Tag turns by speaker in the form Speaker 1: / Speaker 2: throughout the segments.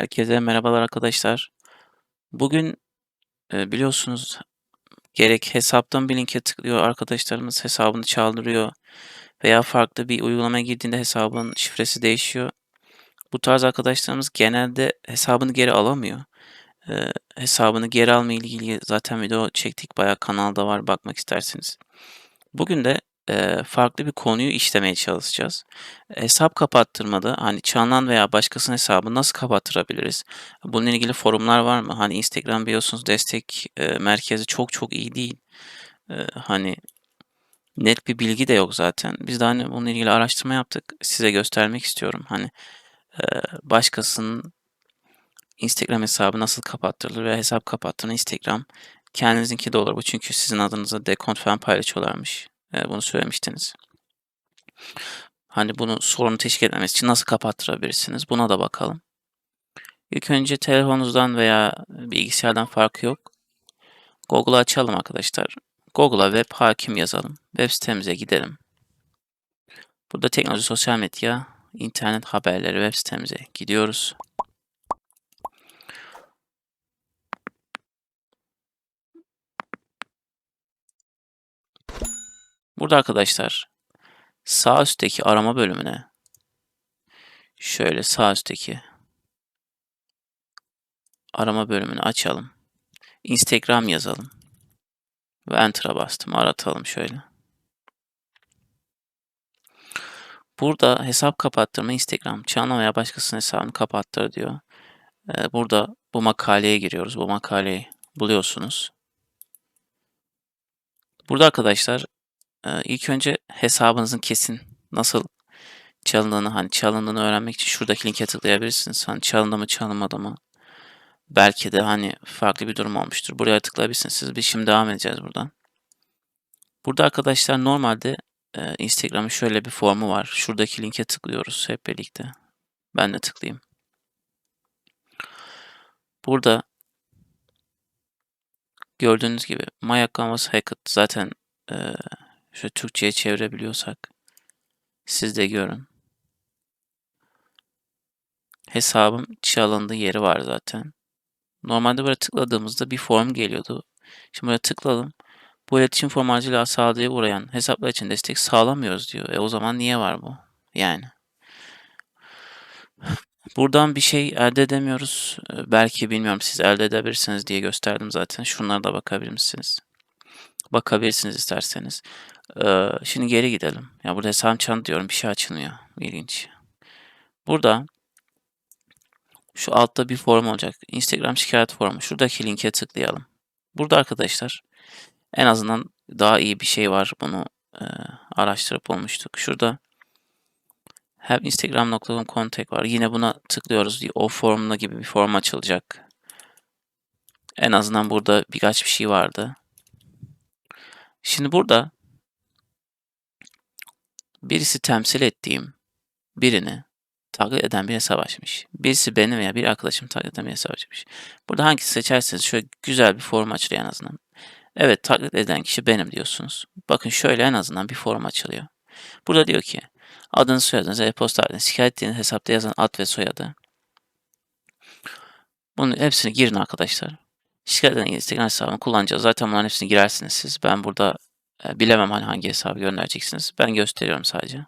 Speaker 1: Herkese merhabalar arkadaşlar. Bugün e, biliyorsunuz gerek hesaptan bir linke tıklıyor arkadaşlarımız hesabını çaldırıyor veya farklı bir uygulamaya girdiğinde hesabın şifresi değişiyor. Bu tarz arkadaşlarımız genelde hesabını geri alamıyor. E, hesabını geri alma ilgili zaten video çektik bayağı kanalda var bakmak isterseniz. Bugün de e, farklı bir konuyu işlemeye çalışacağız. Hesap kapattırmada hani çalınan veya başkasının hesabını nasıl kapattırabiliriz? Bununla ilgili forumlar var mı? Hani Instagram biliyorsunuz destek e, merkezi çok çok iyi değil. E, hani net bir bilgi de yok zaten. Biz de hani bununla ilgili araştırma yaptık. Size göstermek istiyorum. Hani e, başkasının Instagram hesabı nasıl kapattırılır veya hesap kapattığını Instagram kendinizinki de olur bu çünkü sizin adınıza dekont falan paylaşıyorlarmış. Bunu söylemiştiniz. Hani bunu sorunu teşkil etmemesi için nasıl kapattırabilirsiniz? Buna da bakalım. İlk önce telefonunuzdan veya bilgisayardan farkı yok. Google'ı açalım arkadaşlar. Google'a web hakim yazalım. Web sitemize gidelim. Burada teknoloji, sosyal medya, internet haberleri web sitemize gidiyoruz. Burada arkadaşlar sağ üstteki arama bölümüne şöyle sağ üstteki arama bölümünü açalım. Instagram yazalım. Ve Enter'a bastım. Aratalım şöyle. Burada hesap kapattırma Instagram, Çağla veya başkasının hesabını kapattır diyor. Ee, burada bu makaleye giriyoruz. Bu makaleyi buluyorsunuz. Burada arkadaşlar ilk önce hesabınızın kesin nasıl çalındığını hani çalındığını öğrenmek için şuradaki linke tıklayabilirsiniz. Hani çalındı mı çalınmadı mı belki de hani farklı bir durum olmuştur. Buraya tıklayabilirsiniz. Siz bir şimdi devam edeceğiz buradan. Burada arkadaşlar normalde e, Instagram'ın şöyle bir formu var. Şuradaki linke tıklıyoruz hep birlikte. Ben de tıklayayım. Burada gördüğünüz gibi My account was hacked. Zaten e, şöyle Türkçe'ye çevirebiliyorsak siz de görün. Hesabım çalındığı yeri var zaten. Normalde buraya tıkladığımızda bir form geliyordu. Şimdi buraya tıkladım. Bu iletişim formacıyla sağlığa uğrayan hesaplar için destek sağlamıyoruz diyor. E o zaman niye var bu? Yani. Buradan bir şey elde edemiyoruz. E, belki bilmiyorum siz elde edebilirsiniz diye gösterdim zaten. Şunlara da bakabilir misiniz? Bakabilirsiniz isterseniz. Ee, şimdi geri gidelim. Ya burada hesabım çan diyorum bir şey açılmıyor. İlginç. Burada şu altta bir form olacak. Instagram şikayet formu. Şuradaki linke tıklayalım. Burada arkadaşlar en azından daha iyi bir şey var. Bunu e, araştırıp olmuştuk. Şurada have instagram.com contact var. Yine buna tıklıyoruz. O formla gibi bir form açılacak. En azından burada birkaç bir şey vardı. Şimdi burada birisi temsil ettiğim birini taklit eden bir hesap açmış. Birisi benim veya bir arkadaşım taklit eden bir hesap açmış. Burada hangisi seçerseniz şöyle güzel bir form açılıyor en azından. Evet taklit eden kişi benim diyorsunuz. Bakın şöyle en azından bir form açılıyor. Burada diyor ki adınız soyadınız, e-posta adınız, şikayet ettiğiniz hesapta yazan ad ve soyadı. Bunun hepsini girin arkadaşlar. Şikayet eden Instagram hesabını kullanacağız. Zaten bunların hepsini girersiniz siz. Ben burada e, bilemem hani hangi hesabı göndereceksiniz. Ben gösteriyorum sadece.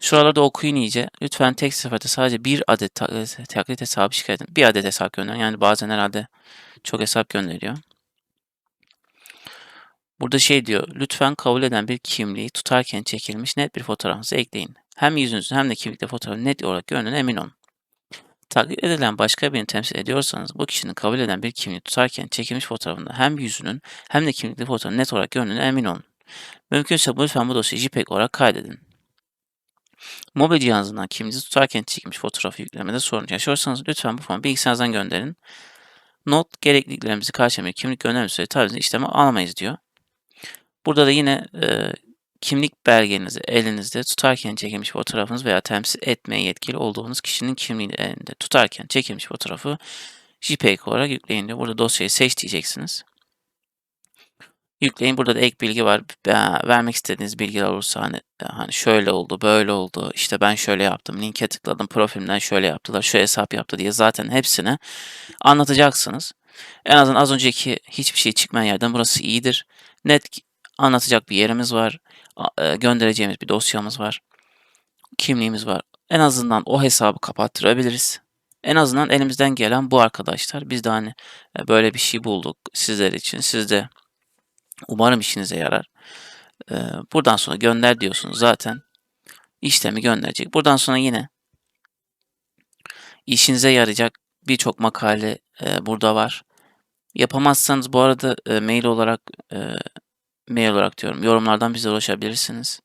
Speaker 1: Şuralarda okuyun iyice. Lütfen tek seferde sadece bir adet taklit hesabı şikayet edin. Bir adet hesap gönderin. Yani bazen herhalde çok hesap gönderiyor. Burada şey diyor. Lütfen kabul eden bir kimliği tutarken çekilmiş net bir fotoğrafınızı ekleyin. Hem yüzünüzün hem de kimlikte fotoğrafı net olarak görünen emin olun. Taklit edilen başka birini temsil ediyorsanız bu kişinin kabul eden bir kimliği tutarken çekilmiş fotoğrafında hem yüzünün hem de kimlikli fotoğrafı net olarak göründüğüne emin olun. Mümkünse lütfen bu dosyayı JPEG olarak kaydedin. Mobil cihazından kimliğinizi tutarken çekilmiş fotoğrafı yüklemede sorun yaşıyorsanız lütfen bu formu bilgisayarınızdan gönderin. Not gerekliliklerimizi karşılamayı kimlik gönderme süreci tarzında işleme alamayız diyor. Burada da yine e, kimlik belgenizi elinizde tutarken çekilmiş fotoğrafınız veya temsil etmeye yetkili olduğunuz kişinin kimliğini elinde tutarken çekilmiş fotoğrafı JPEG olarak yükleyin diyor. Burada dosyayı seç diyeceksiniz. Yükleyin. Burada da ek bilgi var. Vermek istediğiniz bilgiler olursa hani, hani şöyle oldu, böyle oldu, işte ben şöyle yaptım, linke tıkladım, profilimden şöyle yaptılar, şu hesap yaptı diye zaten hepsini anlatacaksınız. En azından az önceki hiçbir şey çıkmayan yerden burası iyidir. Net anlatacak bir yerimiz var. Eee, göndereceğimiz bir dosyamız var. Kimliğimiz var. En azından o hesabı kapattırabiliriz. En azından elimizden gelen bu arkadaşlar. Biz de hani, eee, böyle bir şey bulduk sizler için. Siz de umarım işinize yarar. Eee, buradan sonra gönder diyorsunuz zaten. işlemi gönderecek. Buradan sonra yine işinize yarayacak birçok makale, burada var. Yapamazsanız bu arada, mail olarak, mail olarak diyorum, yorumlardan bize ulaşabilirsiniz.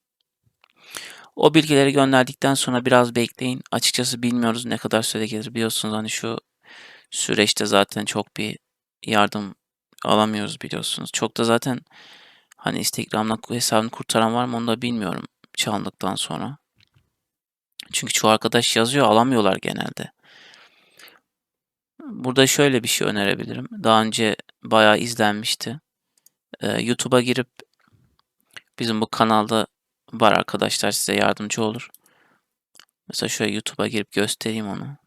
Speaker 1: O bilgileri gönderdikten sonra biraz bekleyin. Açıkçası bilmiyoruz ne kadar süre gelir. Biliyorsunuz hani şu süreçte zaten çok bir yardım alamıyoruz biliyorsunuz. Çok da zaten hani Instagram'dan hesabını kurtaran var mı onu da bilmiyorum çalındıktan sonra. Çünkü çoğu arkadaş yazıyor, alamıyorlar genelde. Burada şöyle bir şey önerebilirim. Daha önce bayağı izlenmişti. Eee, YouTube'a girip bizim bu kanalda var arkadaşlar size yardımcı olur. Mesela şöyle YouTube'a girip göstereyim onu.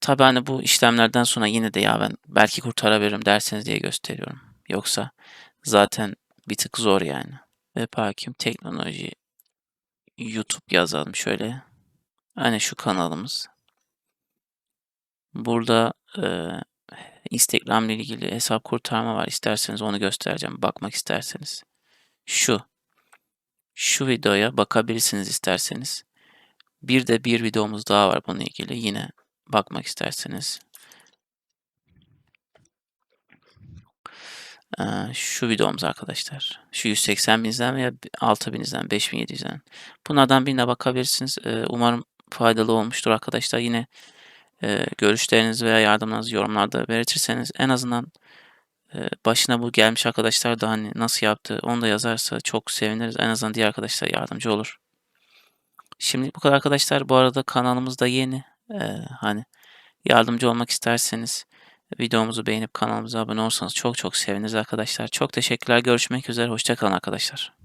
Speaker 1: Tabii hani bu işlemlerden sonra yine de ya ben belki kurtarabilirim derseniz diye gösteriyorum. Yoksa zaten bir tık zor yani. Web hakim teknoloji YouTube yazalım şöyle. Hani şu kanalımız. Burada eee Instagram ile ilgili hesap kurtarma var. İsterseniz onu göstereceğim. Bakmak isterseniz. Şu. Şu videoya bakabilirsiniz isterseniz. Bir de bir videomuz daha var bununla ilgili. Yine bakmak isterseniz. Eee, şu videomuz arkadaşlar. Şu 180.000 izlenme veya 6.000 izlenme, 5.700 izlenme. Bunlardan birine bakabilirsiniz. Eee, umarım faydalı olmuştur arkadaşlar. Yine eee, görüşlerinizi veya yardımlarınızı yorumlarda belirtirseniz en azından eee, başına bu gelmiş arkadaşlar da hani nasıl yaptı onu da yazarsa çok seviniriz. En azından diğer arkadaşlar yardımcı olur. Şimdilik bu kadar arkadaşlar. Bu arada kanalımız da yeni. Eee, hani yardımcı olmak isterseniz videomuzu beğenip kanalımıza abone olursanız çok çok seviniriz arkadaşlar. Çok teşekkürler. Görüşmek üzere. Hoşça kalın arkadaşlar.